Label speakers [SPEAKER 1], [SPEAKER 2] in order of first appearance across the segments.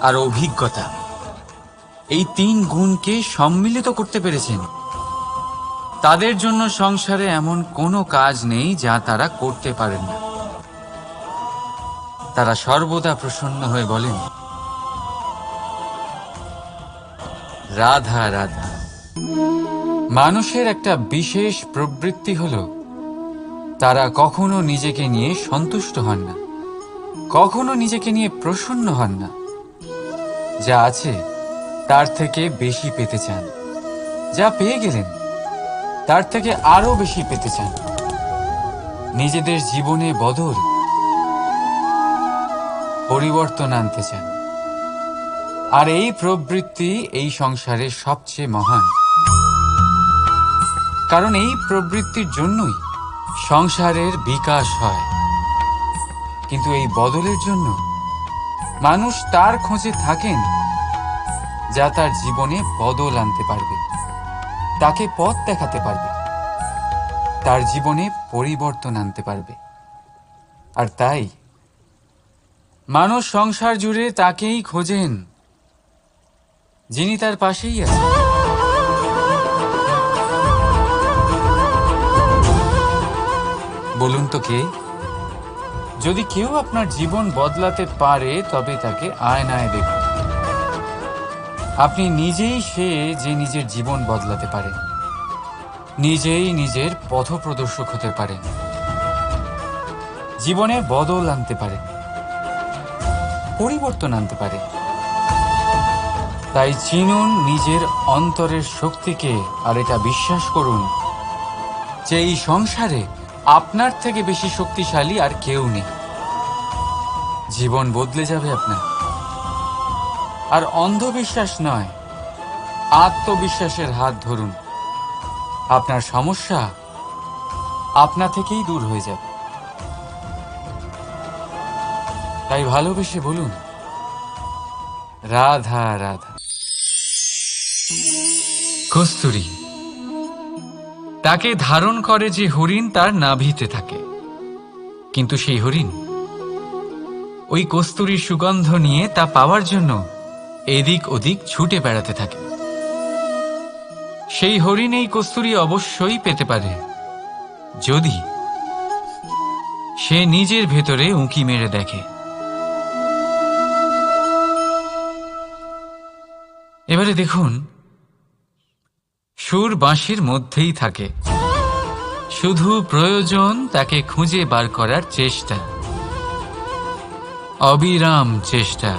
[SPEAKER 1] আর অভিজ্ঞতা। এই তিন গুণকে সম্মিলিত করতে পেরেছেন। তাদের জন্য সংসারে এমন কোনো কাজ নেই যা তারা করতে পারেন না। তারা সর্বদা প্রসন্ন হয়ে বলেন, রাধা রাধা। মানুষের একটা বিশেষ প্রবৃত্তি হল, তারা কখনো নিজেকে নিয়ে সন্তুষ্ট হন না, কখনো নিজেকে নিয়ে প্রসন্ন হন না। যা আছে তার থেকে বেশি পেতে চান। যা পেয়ে গেলেন, তার থেকে আরও বেশি পেতে চান। নিজেদের জীবনে বদল পরিবর্তন আনতে চান। আর এই প্রবৃত্তি এই সংসারের সবচেয়ে মহান। কারণ এই প্রবৃত্তির জন্যই সংসারের বিকাশ হয়। কিন্তু এই বদলের জন্য মানুষ তার খোঁজে থাকেন যা তার জীবনে বদল আনতে পারবে। তাকে পথ দেখাতে পারবে। তার জীবনে পরিবর্তন আনতে পারবে। আর তাই মানুষ সংসার জুড়ে তাকেই খোঁজেন, যিনি তার পাশেই আছেন। বলুন তো কে? যদি কেউ আপনার জীবন বদলাতে পারে, তবে তাকে আয়নায় দেখুন। আপনি নিজেই সে যে নিজের জীবন বদলাতে পারে। নিজেই নিজের পথপ্রদর্শক হতে পারেন জীবনে বদল আনতে পারে। পরিবর্তন আনতে পারে। তাই চিনুন নিজের অন্তরের শক্তিকে, আর এটা বিশ্বাস করুন যে এই সংসারে আপনার থেকে বেশি শক্তিশালী আর কেউ নেই। জীবন বদলে যাবে আপনার। আর অন্ধবিশ্বাস নয়, আত্মবিশ্বাসের হাত ধরুন। আপনার সমস্যা আপনা থেকেই দূর হয়ে যাবে। তাই ভালোবেসে বলুন, রাধা রাধা। কস্তুরী তাকে ধারণ করে যে হরিণ তার নাভিতে থাকে। কিন্তু সেই হরিণ ওই কস্তুরীর সুগন্ধ নিয়ে তা পাওয়ার জন্য এদিক ওদিক ছুটে বেড়াতে থাকে। সেই হরিণ এই কস্তুরী অবশ্যই পেতে পারে, যদি সে নিজের ভেতরে উঁকি মেরে দেখে। এবারে দেখুন সুর বাঁশির মধ্যেই থাকে। শুধু প্রয়োজন তাকে খুঁজে বার করার চেষ্টা। অবিরাম চেষ্টা।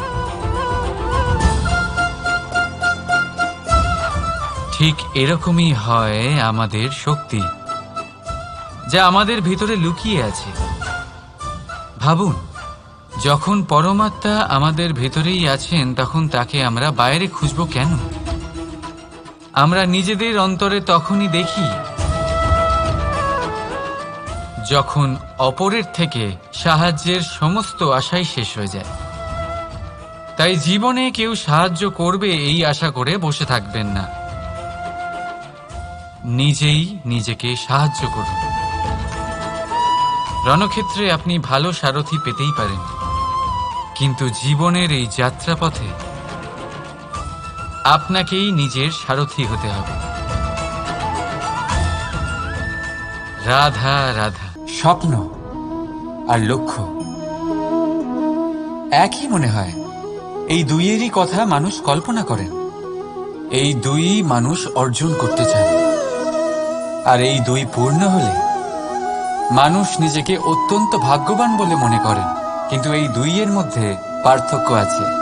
[SPEAKER 1] ঠিক এরকমই হয় আমাদের শক্তি, যা আমাদের ভিতরে লুকিয়ে আছে। ভাবুন, যখন পরমাত্মা আমাদের ভেতরেই আছেন, তখন তাকে আমরা বাইরে খুঁজব কেন? আমরা নিজেদের অন্তরে তখনই দেখি যখন অপরের থেকে সাহায্যের সমস্ত আশাই শেষ হয়ে যায়। তাই জীবনে কেউ সাহায্য করবে এই আশা করে বসে থাকবেন না। নিজেই নিজেকে সাহায্য করুন। রণক্ষেত্রে আপনি ভালো সারথি পেতেই পারেন। কিন্তু জীবনের এই যাত্রাপথে আপনাকেই নিজের সারথি হতে হবে। রাধা রাধা। স্বপ্ন আর লক্ষ্য। একই মনে হয়, এই দুইয়েরই কথা মানুষ কল্পনা করেন। এই দুই মানুষ অর্জন করতে চান। আর এই দুই পূর্ণ হলে মানুষ নিজেকে অত্যন্ত ভাগ্যবান বলে মনে করেন। কিন্তু এই দুইয়ের মধ্যে পার্থক্য আছে।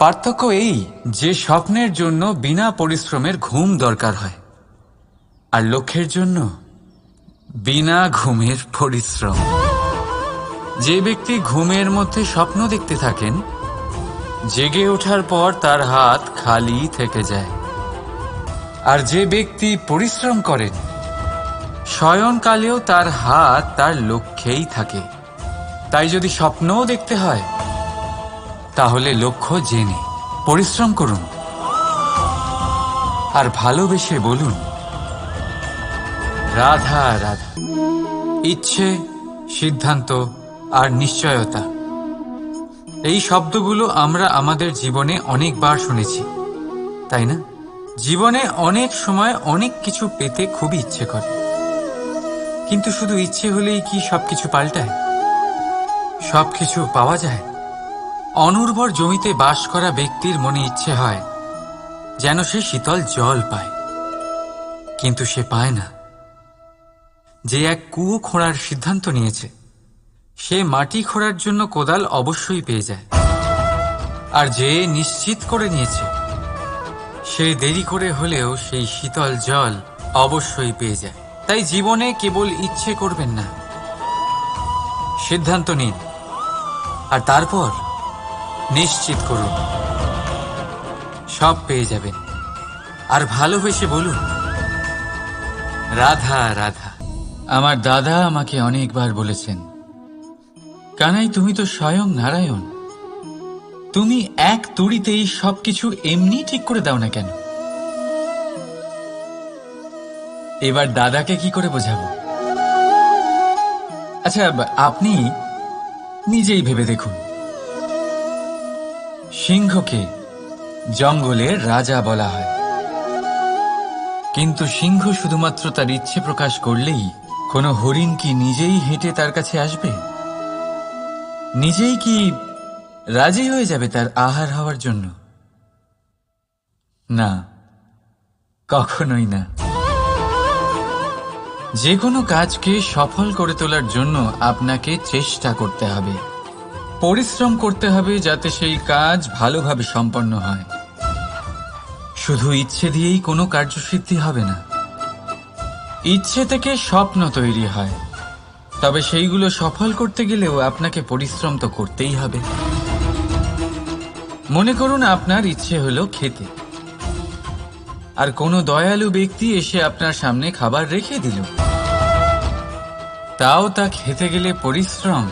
[SPEAKER 1] পার্থক্য এই যে স্বপ্নের জন্য বিনা পরিশ্রমের ঘুম দরকার হয়, আর লক্ষ্যের জন্য বিনা ঘুমের পরিশ্রম। যে ব্যক্তি ঘুমের মধ্যে স্বপ্ন দেখতে থাকেন, জেগে ওঠার পর তার হাত খালি থেকে যায়। আর যে ব্যক্তি পরিশ্রম করেন শয়নকালেও তার হাত তার লক্ষ্যেই থাকে। তাই যদি স্বপ্নও দেখতে হয় তাহলে লক্ষ্য জেনে পরিশ্রম করুন আর ভালোবেসে বলুন, রাধা রাধা। ইচ্ছে, সিদ্ধান্ত আর নিশ্চয়তা। এই শব্দগুলো আমরা আমাদের জীবনে অনেকবার শুনেছি, তাই না? জীবনে অনেক সময় অনেক কিছু পেতে খুবই ইচ্ছে করে। কিন্তু শুধু ইচ্ছে হলেই কি সবকিছু পাল্টায়? সবকিছু পাওয়া যায়? অনুর্বর জমিতে বাস করা ব্যক্তির মনে ইচ্ছে হয়, যেন সে শীতল জল পায়। কিন্তু সে পায় না। যে এক কুয়ো খোঁড়ার সিদ্ধান্ত নিয়েছে, সে মাটি খোঁড়ার জন্য কোদাল অবশ্যই পেয়ে যায়। আর যে নিশ্চিত করে নিয়েছে, সে দেরি করে হলেও সেই শীতল জল অবশ্যই পেয়ে যায়। তাই জীবনে কেবল ইচ্ছে করবেন না। সিদ্ধান্ত নিন। আর তারপর? নিশ্চিত করুন। সব পেয়ে যাবেন। আর ভালোবেসে বলুন, রাধা রাধা। আমার দাদা আমাকে অনেকবার বলেছেন, কানাই, তুমি তো স্বয়ং নারায়ণ। তুমি এক তুড়িতেই সবকিছু এমনি ঠিক করে দাও না কেন? এবার দাদাকে কি করে বোঝাবো? আচ্ছা আপনি নিজেই ভেবে দেখুন। সিংহকে জঙ্গলের রাজা বলা হয়। কিন্তু সিংহ শুধুমাত্র তার ইচ্ছে প্রকাশ করলেই কোনো হরিণ কি নিজেই হেঁটে তার কাছে আসবে? নিজেই কি রাজি হয়ে যাবে তার আহার হওয়ার জন্য? না, কখনোই না। যে কোনো কাজকে সফল করে তোলার জন্য আপনাকে চেষ্টা করতে হবে। পরিশ্রম করতে হবে যাতে সেই কাজ ভালোভাবে সম্পন্ন হয়। শুধু ইচ্ছে দিয়েই কোনো কার্যসিদ্ধি হবে না। ইচ্ছে থেকে স্বপ্ন তৈরি হয়। তবে সেইগুলো সফল করতে গেলেও আপনাকে পরিশ্রম তো করতেই হবে। মনে করুন আপনার ইচ্ছে হলো খেতে। আর কোনো দয়ালু ব্যক্তি এসে আপনার সামনে খাবার রেখে দিল। তাও তা খেতে গেলে পরিশ্রম।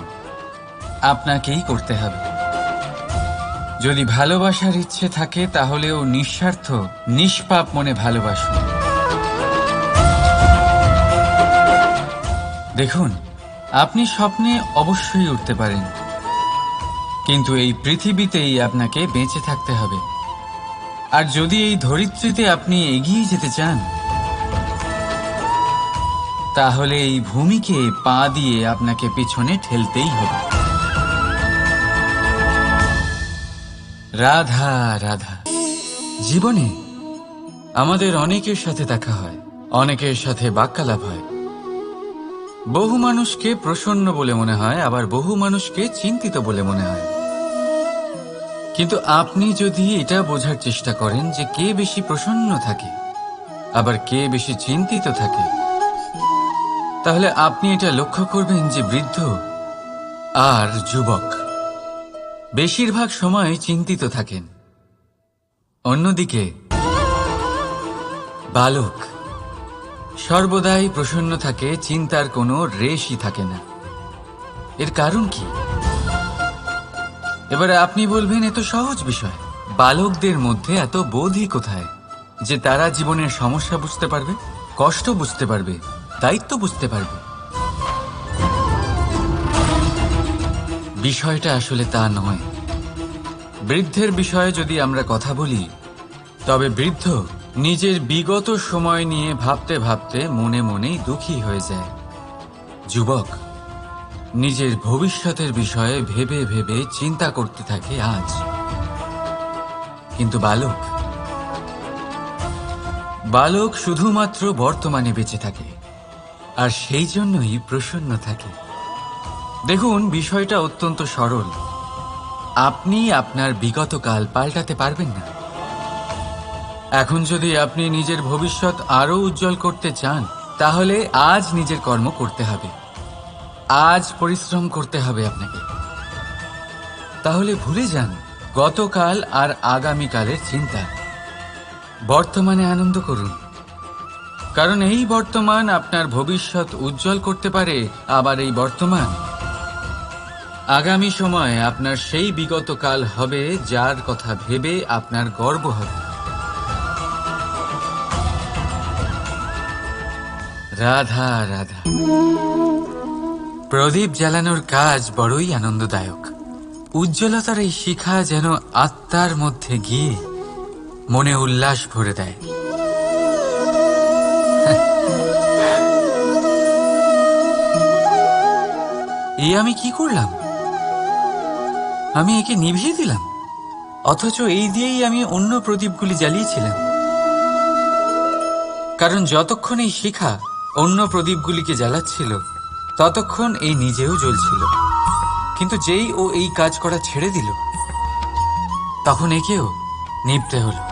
[SPEAKER 1] আপনাকেই করতে হবে। যদি ভালোবাসার ইচ্ছে থাকে তাহলেও নিঃস্বার্থ, নিষ্পাপ মনে ভালোবাসুন। দেখুন, আপনি স্বপ্নে অবশ্যই উঠতে পারেন। কিন্তু এই পৃথিবীতেই আপনাকে বেঁচে থাকতে হবে। আর যদি এই ধরিত্রীতে আপনি এগিয়ে যেতে চান, তাহলে এই ভূমিকে পা দিয়ে আপনাকে পিছনে ঠেলতেই হবে। রাধা রাধা। জীবনে আমাদের অনেকের সাথে দেখা হয়, অনেকের সাথে বাক্যালাপ হয়। বহু মানুষকে প্রসন্ন বলে মনে হয়, আবার বহু মানুষকে চিন্তিত বলে মনে হয়। কিন্তু আপনি যদি এটা বোঝার চেষ্টা করেন যে কে বেশি প্রসন্ন থাকে, আবার কে বেশি চিন্তিত থাকে, তাহলে আপনি এটা লক্ষ্য করবেন যে বৃদ্ধ আর যুবক। বেশিরভাগ সময় চিন্তিত থাকেন। অন্যদিকে, বালক সর্বদাই প্রসন্ন থাকে, চিন্তার কোনো রেশই থাকে না। এর কারণ কি? এবারে আপনি বলবেন এত সহজ বিষয়। বালকদের মধ্যে এত বোধই কোথায় যে তারা জীবনের সমস্যা বুঝতে পারবে, কষ্ট বুঝতে পারবে, দায়িত্ব বুঝতে পারবে? বিষয়টা আসলে তা নয়। বৃদ্ধের বিষয়ে যদি আমরা কথা বলি, তবে বৃদ্ধ নিজের বিগত সময় নিয়ে ভাবতে ভাবতে মনে মনেই দুঃখী হয়ে যায়। যুবক নিজের ভবিষ্যতের বিষয়ে ভেবে ভেবে চিন্তা করতে থাকে আজ। কিন্তু বালক বালক শুধুমাত্র বর্তমানে বেঁচে থাকে, আর সেই জন্যই প্রসন্ন থাকে। দেখুন, বিষয়টা অত্যন্ত সরল। আপনি আপনার বিগত কাল পাল্টাতে পারবেন না। এখন যদি আপনি নিজের ভবিষ্যৎ আরও উজ্জ্বল করতে চান, তাহলে আজ নিজের কর্ম করতে হবে। আজ পরিশ্রম করতে হবে আপনাকে। তাহলে ভুলে যান, গতকাল আর আগামীকালের চিন্তা। বর্তমানে আনন্দ করুন। কারণ এই বর্তমান আপনার ভবিষ্যৎ উজ্জ্বল করতে পারে আবার এই বর্তমান। আগামী সময়ে আপনার সেই বিগত কাল হবে যার কথা ভেবে আপনার গর্ব হবে। রাধা রাধা। প্রদীপ জ্বালানোর কাজ বড়ই আনন্দদায়ক। উজ্জ্বলতার এই শিখা যেন আত্মার মধ্যে গিয়ে মনে উল্লাস ভরে দেয়। এই আমি কি করলাম? আমি একে নিভিয়ে দিলাম। অথচ এই দিয়েই আমি অন্য প্রদীপগুলি জ্বালিয়েছিলাম। কারণ যতক্ষণ এই শিখা অন্য প্রদীপগুলিকে জ্বালাচ্ছিল, ততক্ষণ এই নিজেও জ্বলছিল। কিন্তু যেই ও এই কাজ করা ছেড়ে দিল, তখন একেও নিভতে হলো।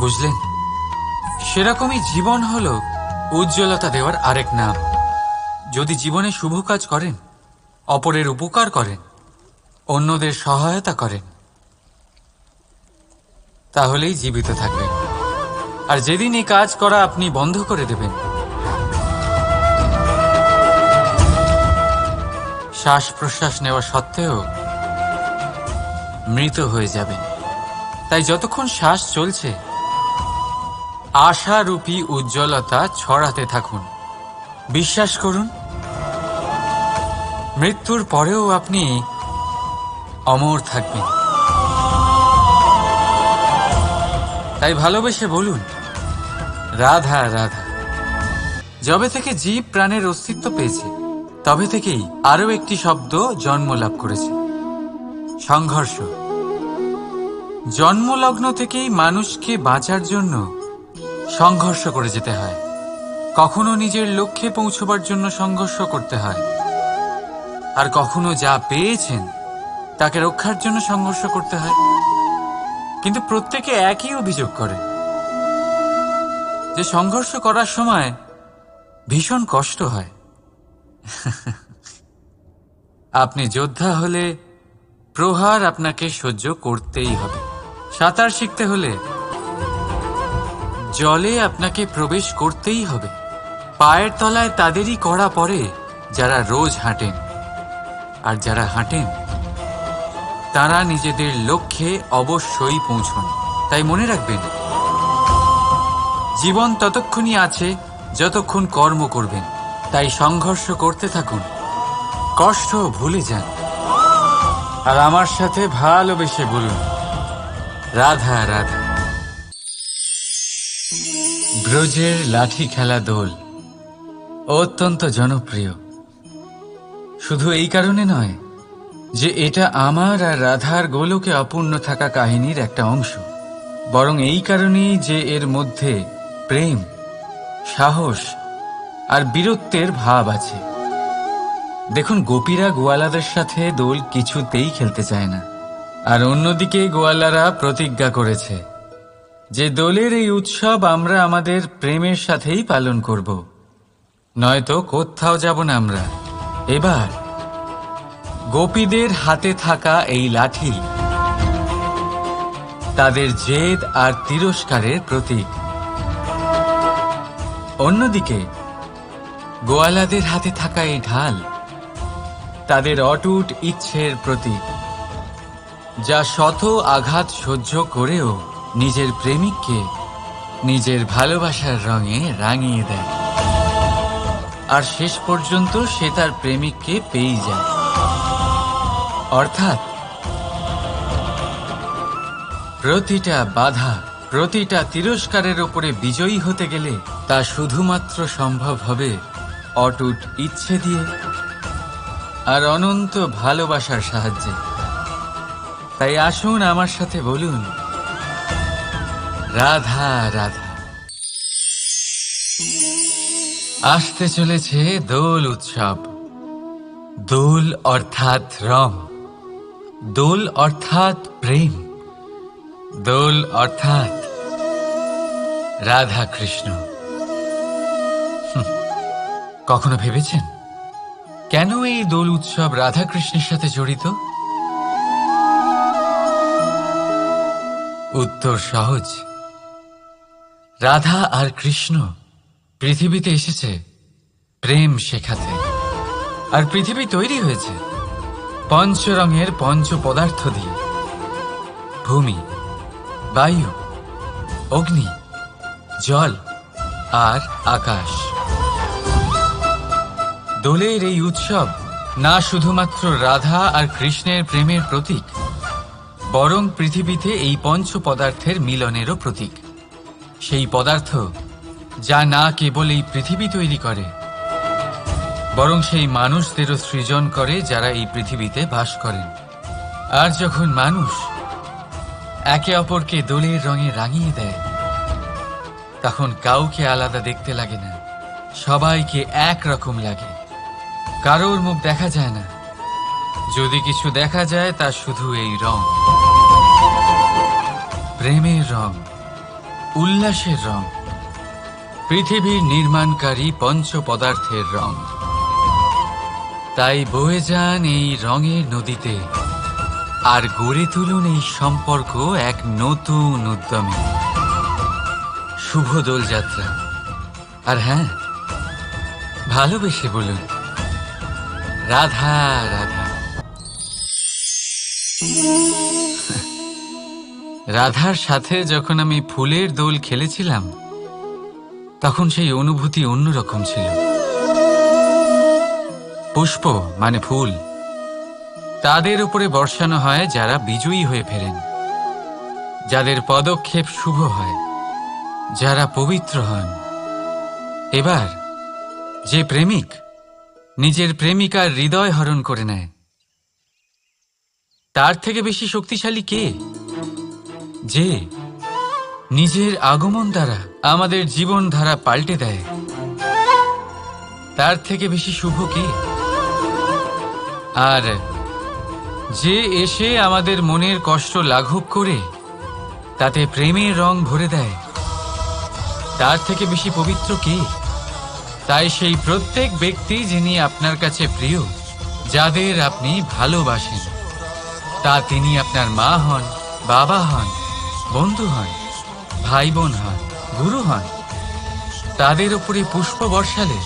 [SPEAKER 1] বুঝলেন? সেরকমই জীবন হল উজ্জ্বলতা দেওয়ার আরেক নাম। যদি জীবনে শুভ কাজ করেন অপরের উপকার করেন, অন্যদের সহায়তা করেন। তাহলেই জীবিত থাকবেন। আর যেদিন এই কাজ করা আপনি বন্ধ করে দেবেন শ্বাস প্রশ্বাস নেওয়া সত্ত্বেও মৃত হয়ে যাবেন। তাই যতক্ষণ শ্বাস চলছে, আশারূপী উজ্জ্বলতা ছড়াতে থাকুন। বিশ্বাস করুন মৃত্যুর পরেও আপনি অমর থাকবেন। তাই ভালোবেসে বলুন, রাধা রাধা। যবে থেকে জীব প্রাণের অস্তিত্ব পেয়েছে, তবে থেকেই আরও একটি শব্দ জন্ম লাভ করেছে। সংঘর্ষ। জন্মলগ্ন থেকেই মানুষকে বাঁচার জন্য সংঘর্ষ করে যেতে হয়। কখনো নিজের লক্ষ্যে পৌঁছবার জন্য সংঘর্ষ করতে হয়। আর কখনো যা পেয়েছেন, তাকে রক্ষার জন্য সংঘর্ষ করতে হয়। কিন্তু প্রত্যেকে একই অভিযোগ করে যে সংঘর্ষ করার সময় ভীষণ কষ্ট হয়। আপনি যোদ্ধা হলে প্রহার আপনাকে সহ্য করতেই হবে। সাঁতার শিখতে হলে জলে আপনাকে প্রবেশ করতেই হবে। পায়ের তলায় তাদেরই করা পড়ে যারা রোজ হাঁটেন। আর যারা হাঁটেন, তারা নিজেদের লক্ষ্যে অবশ্যই পৌঁছন। তাই মনে রাখবেন, জীবন ততক্ষণই আছে যতক্ষণ কর্ম করবেন। তাই সংঘর্ষ করতে থাকুন, কষ্ট ভুলে যান। আর আমার সাথে ভালোবেসে বলুন, রাধা রাধা। ব্রজের লাঠি খেলা দোল অত্যন্ত জনপ্রিয়। শুধু এই কারণে নয়, যে এটা আমার আর রাধার গোলকে অপূর্ণ থাকা কাহিনীর একটা অংশ, বরং এই কারণেই যে এর মধ্যে প্রেম, সাহস আর বীরত্বের ভাব আছে। দেখুন, গোপীরা গোয়ালাদের সাথে দোল কিছুতেই খেলতে চায় না, আর অন্যদিকে গোয়ালারা প্রতিজ্ঞা করেছে যে দোলের এই উৎসব আমরা আমাদের প্রেমের সাথেই পালন করব, নয়তো কোথাও যাব না আমরা। এবার গোপীদের হাতে থাকা এই লাঠি তাদের জেদ আর তিরস্কারের প্রতীক। অন্যদিকে গোয়ালাদের হাতে থাকা এই ঢাল তাদের অটুট ইচ্ছের প্রতীক, যা শত আঘাত সহ্য করেও নিজের প্রেমিককে নিজের ভালোবাসার রঙে রাঙিয়ে দেয়। আর শেষ পর্যন্ত সে তার প্রেমিককে পেয়ে যায়। অর্থাৎ প্রতিটা বাধা, প্রতিটা তিরস্কারের উপরে বিজয়ী হতে গেলে তা শুধুমাত্র সম্ভব হবে অটুট ইচ্ছে দিয়ে আর অনন্ত ভালোবাসার সাহায্যে। তাই আসুন আমার সাথে বলুন, রাধা রাধা। আসতে চলেছে দোল উৎসব। দোল অর্থাৎ রং। দোল অর্থাৎ প্রেম। দোল অর্থাৎ রাধা কৃষ্ণ কখনো ভেবেছেন? কেন এই দোল উৎসব রাধা কৃষ্ণের সাথে জড়িত? উত্তর সহজ। রাধা আর কৃষ্ণ পৃথিবীতে এসেছে। প্রেম শেখাতে। আর পৃথিবী তৈরি হয়েছে। পঞ্চরঙের পঞ্চ পদার্থ দিয়ে। ভূমি, বায়ু, অগ্নি, জল আর আকাশ। দোলের এই উৎসব না শুধুমাত্র রাধা আর কৃষ্ণের প্রেমের প্রতীক, বরং পৃথিবীতে এই পঞ্চ পদার্থের মিলনেরও প্রতীক। সেই পদার্থ যা না কেবল এই পৃথিবী তৈরি করে, বরং সেই মানুষদেরও সৃজন করে যারা এই পৃথিবীতে বাস করেন। আর যখন মানুষ একে অপরকে দোলের রঙে রাঙিয়ে দেয়, তখন কাউকে আলাদা দেখতে লাগে না, সবাইকে এক রকম লাগে। কারোর মুখ দেখা যায় না, যদি কিছু দেখা যায় তা শুধু এই রং। প্রেমের রং, উল্লাসের রং। পৃথিবীর নির্মাণকারী পঞ্চ পদার্থের রং। তাই বয়ে যান এই রঙের নদীতে আর গড়ে তুলুন এই সম্পর্ক এক নতুন উদ্যমে। শুভ দোলযাত্রা। আর হ্যাঁ ভালোবেসে বলুন, রাধা রাধা। রাধার সাথে যখন আমি ফুলের দোল খেলেছিলাম তখন সেই অনুভূতি অন্যরকম ছিল। পুষ্প মানে ফুল, তাদের উপরে বর্ষানো হয় যারা বিজয়ী হয়ে ফেরেন। যাদের পদক্ষেপ শুভ হয়, যারা পবিত্র হন। এবার, যে প্রেমিক, নিজের প্রেমিকার হৃদয় হরণ করে নেয়। তার থেকে বেশি শক্তিশালী কে? যে নিজের আগমন দ্বারা আমাদের জীবন ধারা পাল্টে দেয়। তার থেকে বেশি শুভ কি? আর যে এসে আমাদের মনের কষ্ট লাঘব করে, তাতে প্রেমের রং ভরে দেয়, তার থেকে বেশি পবিত্র কি? তাই সেই প্রত্যেক ব্যক্তি যিনি আপনার কাছে প্রিয়, যাদের আপনি ভালোবাসেন, তা তিনি আপনার মা হন, বাবা হন, বন্ধু হন। ভাই বোন হন গুরু হন তাদের উপরে পুষ্প বর্ষালে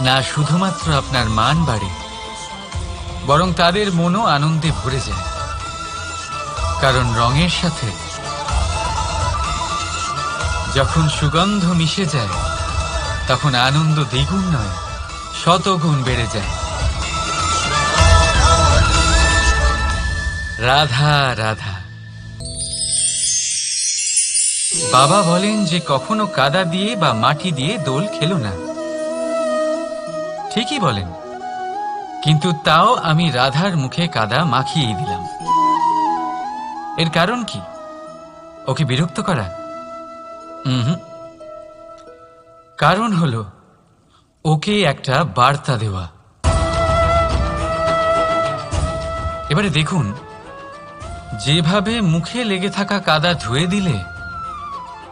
[SPEAKER 1] না শুধুমাত্র আপনার মান বাড়ে, বরং তাদের মনও আনন্দে ভরে যায়। কারণ রঙের সাথে যখন সুগন্ধ মিশে যায়, তখন আনন্দ দ্বিগুণ নয়, শতগুণ বেড়ে যায়। রাধা রাধা। বাবা বলেন যে কখনো কাদা দিয়ে বা মাটি দিয়ে দোল খেলো না। ঠিকই বলেন। কিন্তু তাও আমি রাধার মুখে কাদা মাখিয়ে দিলাম। এর কারণ কি? ওকে বিরক্ত করা? কারণ হলো, ওকে একটা বার্তা দেওয়া। এবারে দেখুন, যেভাবে মুখে লেগে থাকা কাদা ধুয়ে দিলে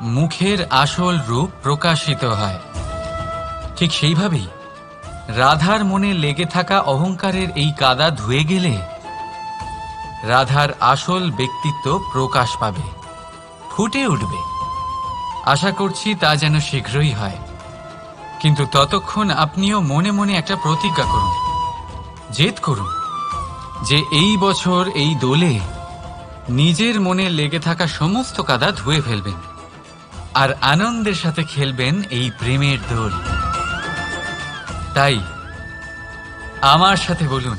[SPEAKER 1] মুখের আসল রূপ প্রকাশিত হয়। ঠিক সেইভাবেই রাধার মনে লেগে থাকা অহংকারের এই কাদা ধুয়ে গেলে রাধার আসল ব্যক্তিত্ব প্রকাশ পাবে, ফুটে উঠবে। আশা করছি তা যেন শীঘ্রই হয়। কিন্তু ততক্ষণ আপনিও মনে মনে একটা প্রতিজ্ঞা করুন, জেদ করুন যে এই বছর এই দোলে নিজের মনে লেগে থাকা সমস্ত কাদা ধুয়ে ফেলবেন। আর আনন্দের সাথে খেলবেন এই প্রেমের দোল। তাই, আমার সাথে বলুন,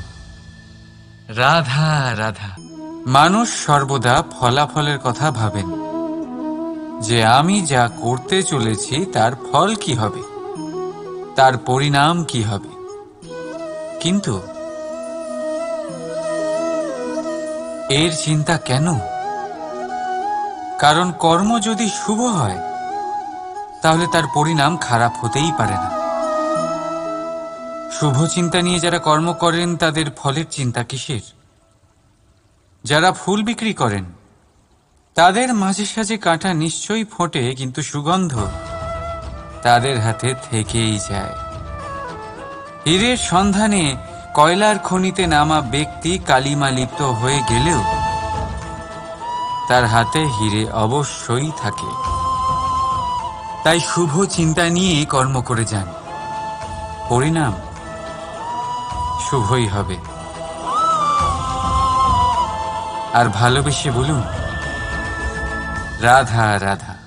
[SPEAKER 1] রাধা রাধা। মানুষ সর্বদা ফলাফলের কথা ভাবেন। যে আমি যা করতে চলেছি, তার ফল কি হবে? তার পরিণাম কি হবে? কিন্তু, এর চিন্তা কেন? কারণ কর্ম যদি শুভ হয় তাহলে তার পরিণাম খারাপ হতেই পারে না। শুভ চিন্তা নিয়ে যারা কর্ম করেন, তাদের ফলের চিন্তা কিসের? যারা ফুল বিক্রি করেন, তাদের মাঝে সাঝে কাঁটা নিশ্চয়ই ফোটে, কিন্তু সুগন্ধ তাদের হাতে থেকেই যায়। হীরের সন্ধানে কয়লার খনিতে নামা ব্যক্তি কালিমা লিপ্ত হয়ে গেলেও তার হাতে হিরে অবশ্যই থাকে। তাই শুভ চিন্তা নিয়ে কর্ম করে যান। পরিণাম শুভই হবে। আর ভালোবেসে বলুন, রাধা রাধা।